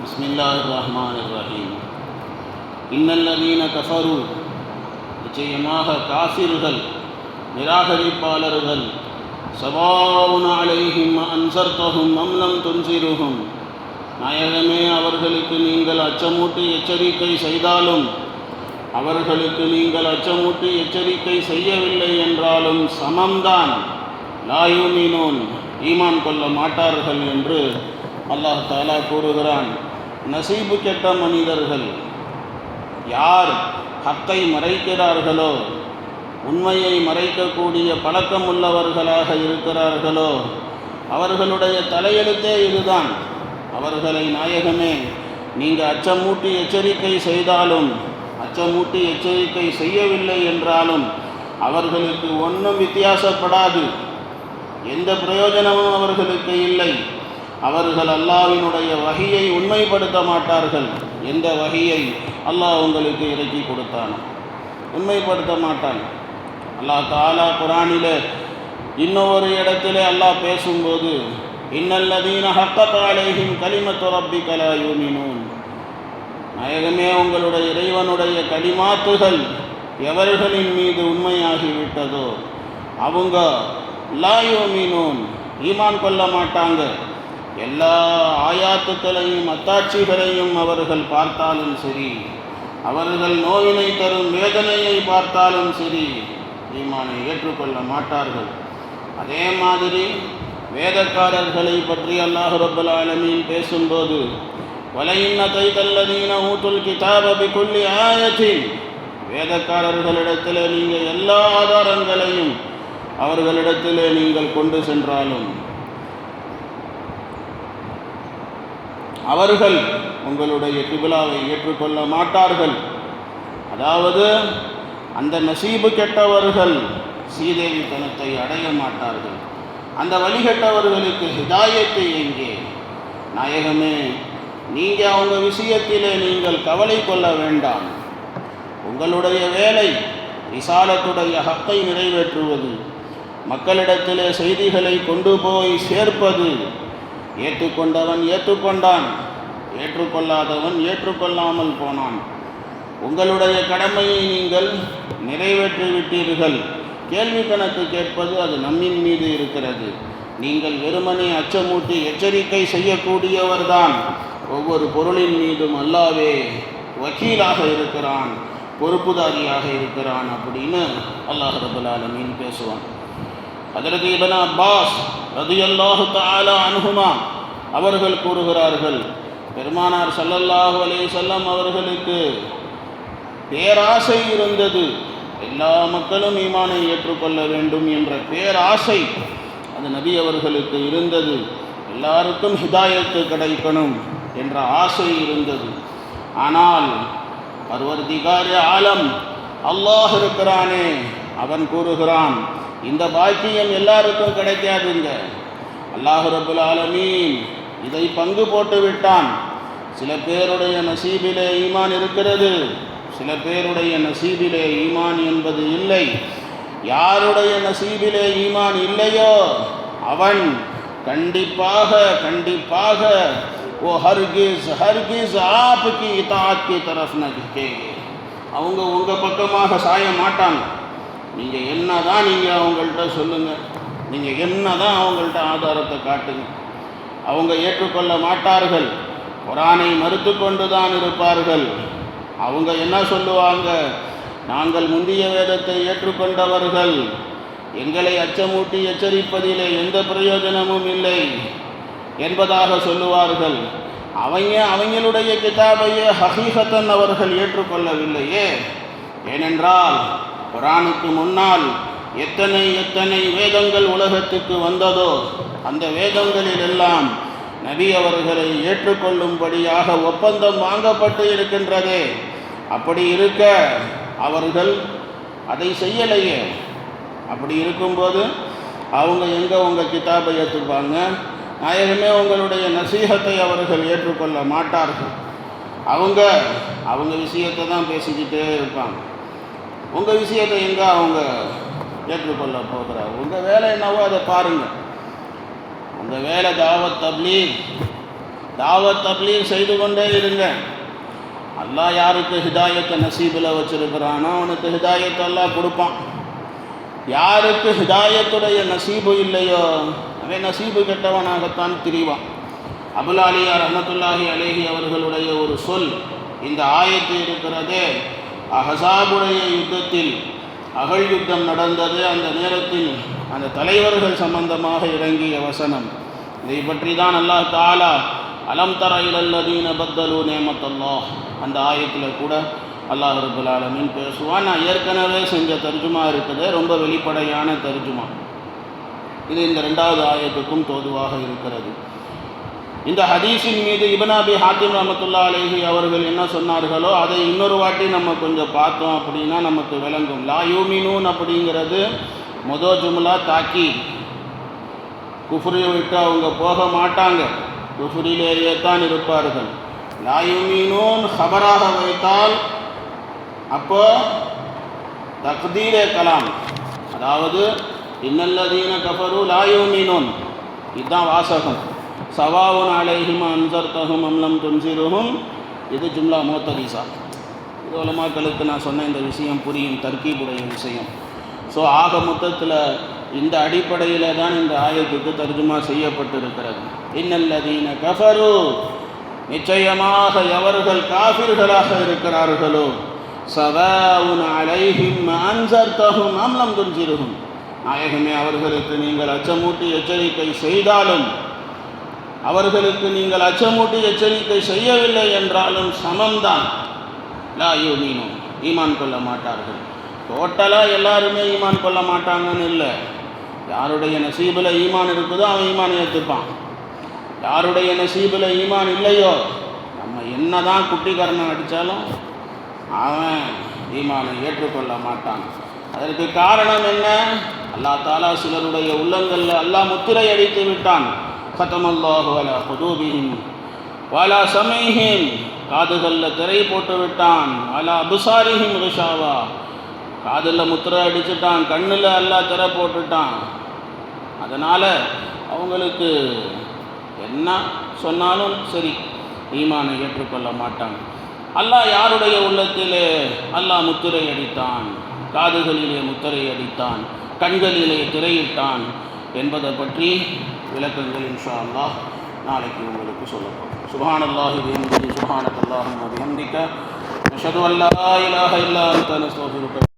بسم الله الرحمن الرحيم إن الذين كفروا நிச்சயமாக காசிர்கள் நிராகரிப்பாளர்கள் சபாவுன் அலைஹிம் அன்சர்த்தகும் அம்னம் துன்சிருகும் நாயகமே அவர்களுக்கு நீங்கள் அச்சமூட்டி எச்சரிக்கை செய்தாலும் அவர்களுக்கு நீங்கள் அச்சமூட்டி எச்சரிக்கை செய்யவில்லை என்றாலும் சமம்தான் லாயுமினோன் ஈமான் கொள்ள மாட்டார்கள் என்று அல்லாஹ் தாலா கூறுகிறான் நசீபு கெட்ட மனிதர்கள் யார் ஹக்கை மறைக்கிறார்களோ உண்மையை மறைக்கக்கூடிய பழக்கம் உள்ளவர்களாக இருக்கிறார்களோ அவர்களுடைய தலையெழுத்தே இதுதான். அவர்களை நாயகமே நீங்கள் அச்சமூட்டி எச்சரிக்கை செய்தாலும் அச்சமூட்டி எச்சரிக்கை செய்யவில்லை என்றாலும் அவர்களுக்கு ஒன்றும் வித்தியாசப்படாது. எந்த பிரயோஜனமும் அவர்களுக்கு இல்லை. அவர்கள் அல்லாவினுடைய வகையை உண்மைப்படுத்த மாட்டார்கள். எந்த வகையை? அல்லாஹ் உங்களுக்கு இறக்கி கொடுத்தான்? உண்மைப்படுத்த மாட்டான். அல்லாஹ் தாலா குரானில் இன்னொரு இடத்திலே அல்லாஹ் பேசும்போது இன்னல்லதீன ஹக்கத்தாலேயும் கலிமத்து ரப்பி கலா நாயகமே உங்களுடைய இறைவனுடைய களிமாத்துகள் எவர்களின் மீது உண்மையாகிவிட்டதோ அவங்க லாயோமீனூன் ஈமான் கொள்ள மாட்டாங்க. எல்லா ஆயாத்துக்களையும் அத்தாட்சிகளையும் அவர்கள் பார்த்தாலும் சரி அவர்கள் நோயினை தரும் வேதனையை பார்த்தாலும் சரி ஈமானை ஏற்றுக்கொள்ள மாட்டார்கள். அதே மாதிரி வேதக்காரர்களை பற்றி அல்லாஹ் ரபுல் ஆலமீன் பேசும்போது வலையின்ன தைத்தல்லதீன ஊத்துல் கிதாப பிகுல்லி ஆயத்தின் வேதக்காரர்களிடத்தில் நீங்கள் எல்லா ஆதாரங்களையும் அவர்களிடத்தில் நீங்கள் கொண்டு சென்றாலும் அவர்கள் உங்களுடைய கிபிலாவை ஏற்றுக்கொள்ள மாட்டார்கள். அதாவது அந்த நசீபு கெட்டவர்கள் சீதேவித்தனத்தை அடைய மாட்டார்கள். அந்த வழிகட்டவர்களுக்கு ஹிதாயத்தை எங்கே? நாயகமே நீங்கள் அவங்க விஷயத்திலே நீங்கள் கவலை கொள்ள வேண்டாம். உங்களுடைய வேலை விசாலத்துடைய ஹக்கை நிறைவேற்றுவது. மக்களிடத்திலே செய்திகளை கொண்டு போய் சேர்ப்பது. ஏற்றுக்கொண்டவன் ஏற்றுக்கொண்டான். ஏற்றுக்கொள்ளாதவன் ஏற்றுக்கொள்ளாமல் போனான். உங்களுடைய கடமையை நீங்கள் நிறைவேற்றி விட்டீர்கள் கேள்வி கணக்கு கேட்பது அது நம்மின் மீது இருக்கிறது. நீங்கள் வெறுமனே அச்சமூட்டி எச்சரிக்கை செய்யக்கூடியவர்தான். ஒவ்வொரு பொருளின் மீதும் அல்லாவே வக்கீலாக இருக்கிறான் பொறுப்புதாரியாக இருக்கிறான் அப்படின்னு அல்லாஹ் ரபுல் ஆலமீன் பேசுவான். அதரது இபன் அப்பாஸ் ரதியல்லாஹு தாலா அனுகுமா அவர்கள் கூறுகிறார்கள் பெருமானார் சல்லல்லாஹு அலே செல்லம் அவர்களுக்கு பேராசை இருந்தது. எல்லா மக்களும் ஈமானை ஏற்றுக்கொள்ள வேண்டும் என்ற பேராசை அது நபி அவர்களுக்கு இருந்தது. எல்லாருக்கும் ஹிதாயத்து கிடைக்கணும் என்ற ஆசை இருந்தது. ஆனால் பர்வர்திகாரி ஆலம் அல்லாஹ் இருக்கிறானே அவன் கூறுகிறான். இந்த பாக்கியம் எல்லாருக்கும் கிடைக்காதுங்க. அல்லாஹ் ரபுல் ஆலமீன் இதை பங்கு போட்டு விட்டான். சில பேருடைய நசீபிலே ஈமான் இருக்கிறது. சில பேருடைய நசீபிலே ஈமான் என்பது இல்லை. யாருடைய நசீபிலே ஈமான் இல்லையோ அவன் கண்டிப்பாக கண்டிப்பாக ஓ ஹர்கிஸ் ஹர்கிஸ் ஆப்கி இதாத் தரஃப் நகே அவங்க உங்கள் பக்கமாக சாய மாட்டாங்க. நீங்கள் என்ன தான் நீங்கள் அவங்கள்ட்ட சொல்லுங்கள் நீங்கள் என்ன தான் அவங்கள்ட்ட ஆதாரத்தை காட்டுங்க. அவங்க ஏற்றுக்கொள்ள மாட்டார்கள். குரானை மறுத்து கொண்டு தான் இருப்பார்கள். அவங்க என்ன சொல்லுவாங்க? நாங்கள் முந்திய வேதத்தை ஏற்றுக்கொண்டவர்கள். எங்களை அச்சமூட்டி எச்சரிப்பதிலே எந்த பிரயோஜனமும் இல்லை என்பதாக சொல்லுவார்கள். அவங்க அவங்களுடைய கிதாபையே ஹகீகத்தன் அவர்கள் ஏற்றுக்கொள்ளவில்லையே. ஏனென்றால் குரானுக்கு முன்னால் எத்தனை எத்தனை வேதங்கள் உலகத்துக்கு வந்ததோ அந்த வேதங்களில் எல்லாம் நபி அவர்களை ஏற்றுக்கொள்ளும்படியாக ஒப்பந்தம் வாங்கப்பட்டு இருக்கின்றதே. அப்படி இருக்க அவர்கள் அதை செய்யலையே. அப்படி இருக்கும்போது அவங்க எங்கே உங்கள் கிதாபை ஏற்றுப்பாங்க? நாயகமே உங்களுடைய நசீகத்தை அவர்கள் ஏற்றுக்கொள்ள மாட்டார்கள். அவங்க அவங்க விஷயத்தை தான் பேசிக்கிட்டே இருப்பாங்க. உங்கள் விஷயத்தை எங்கே அவங்க ஏற்றுக்கொள்ள போகிறார்? உங்கள் வேலை என்னவோ அதை பாருங்கள் உங்கள் வேலை தாவத் தப்லீக். தாவத் தப்லீக் செய்து கொண்டே இருங்க. அல்லாஹ் யாருக்கு ஹிதாயத்தை நசீபில் வச்சிருக்கிறானோ அவனுக்கு ஹிதாயத்தை எல்லாம் கொடுப்பான். யாருக்கு ஹிதாயத்துடைய நசீபு இல்லையோ அவன் நசீபு கெட்டவனாகத்தான் திரிவான். அபுல் அலியா ரஹமத்துல்லாஹி அலேஹி அவர்களுடைய ஒரு சொல் இந்த ஆயத்து இருக்கிறதே. அஹசாபுடைய யுத்தத்தில் அகழ் யுத்தம் நடந்தது. அந்த நேரத்தில் அந்த தலைவர்கள் சம்பந்தமாக இறங்கிய வசனம். இதை பற்றி தான் அல்லாஹ் தாலா அலம் தர இலல்லதீன பத்தலு நேமத்தல்லாஹ் அந்த ஆயத்தில் கூட அல்லாஹ் ரபுல் ஆலமீன் பேசுவான். நான் ஏற்கனவே செஞ்ச தர்ஜுமா இருக்குது. ரொம்ப வெளிப்படையான தர்ஜுமா. இது இந்த ரெண்டாவது ஆயத்துக்கும் தோதுவாக இருக்கிறது. இந்த ஹதீஸின் மீது இபனாபி ஹாத்திம் ரமத்துல்லா அலேஹி அவர்கள் என்ன சொன்னார்களோ அதை இன்னொரு வாட்டி நம்ம கொஞ்சம் பார்த்தோம் அப்படின்னா நமக்கு விளங்கும். லா யூமினூன் அப்படிங்கிறது மொதோ ஜும்லா தாக்கி குஃப்ரியை விட்டு அவங்க போக மாட்டாங்க. குஃப்ரிலேயே தான் இருப்பார்கள். லா யூமினூன் ஹபராக வைத்தால் அப்போ தக்தீரே கலாம். அதாவது இன்னல்லதீன கஃபரு லா யூமினூன். இதுதான் வாசகம். சவாவுன் அலைஹிம் அன்சர்தஹும் அம்லம் துன்சிருஹும். இது ஜும்லா மோத்தரிசா இது உலமாக்களுக்கு நான் சொன்ன இந்த விஷயம் புரியும் தர்க்கீபுடைய விஷயம். ஸோ ஆக மொத்தத்தில் இந்த அடிப்படையில் தான் இந்த ஆயத்துக்கு தர்ஜுமா செய்யப்பட்டிருக்கிறது. இன்னல்லதீன கஃபரு. நிச்சயமாக எவர்கள் காஃபிர்களாக இருக்கிறார்களோ சவாவுன் அலைஹிம் அன்சர்தஹும் அம்லம் துன்சிருகும் நாயகமே அவர்களுக்கு நீங்கள் அச்சமூட்டி எச்சரிக்கை செய்தாலும் அவர்களுக்கு நீங்கள் அச்சமூட்டி எச்சரிக்கை செய்யவில்லை என்றாலும் சமம்தான். லா யூமீனும் ஈமான் கொள்ள மாட்டார்கள். டோட்டலாக எல்லாருமே ஈமான் கொள்ள மாட்டாங்கன்னு இல்லை. யாருடைய நசீபில் ஈமான் இருக்குதோ அவன் ஈமான் ஏற்றுப்பான் யாருடைய நசீபில் ஈமான் இல்லையோ நம்ம என்ன தான் குட்டிக்கரணம் அடித்தாலும் அவன் ஈமானை ஏற்றுக்கொள்ள மாட்டான். அதற்கு காரணம் என்ன? அல்லா தாலா சிலருடைய உள்ளங்களில் அல்லா முத்திரை அடித்து விட்டான். ختم الله على قلوبهم வாலா سمعهم காதுகளில் திரை போட்டு விட்டான். அலா அபுசாரிஹிம் ரிஷாவா. காதில் முத்திரை அடிச்சுட்டான். கண்ணில் எல்லாம் திரை போட்டுட்டான். அதனால் அவங்களுக்கு என்ன சொன்னாலும் சரி ஈமானை ஏற்றுக்கொள்ள மாட்டான். அல்லாஹ் யாருடைய உள்ளத்திலே அல்லாஹ் முத்திரை அடித்தான்? காதுகளிலே முத்திரை அடித்தான். கண்களிலே திரையிட்டான். என்பதை பற்றி விளக்கங்கள் இன்ஷா அல்லாஹ் நாளைக்கு உங்களுக்கு சொல்லப்படும். சுபான் அல்லாஹி வேண்டி சுபானத் அல்லாஹும் அபிஹந்திக்க நஷது அல்லா இலாஹ இல்லா அந்த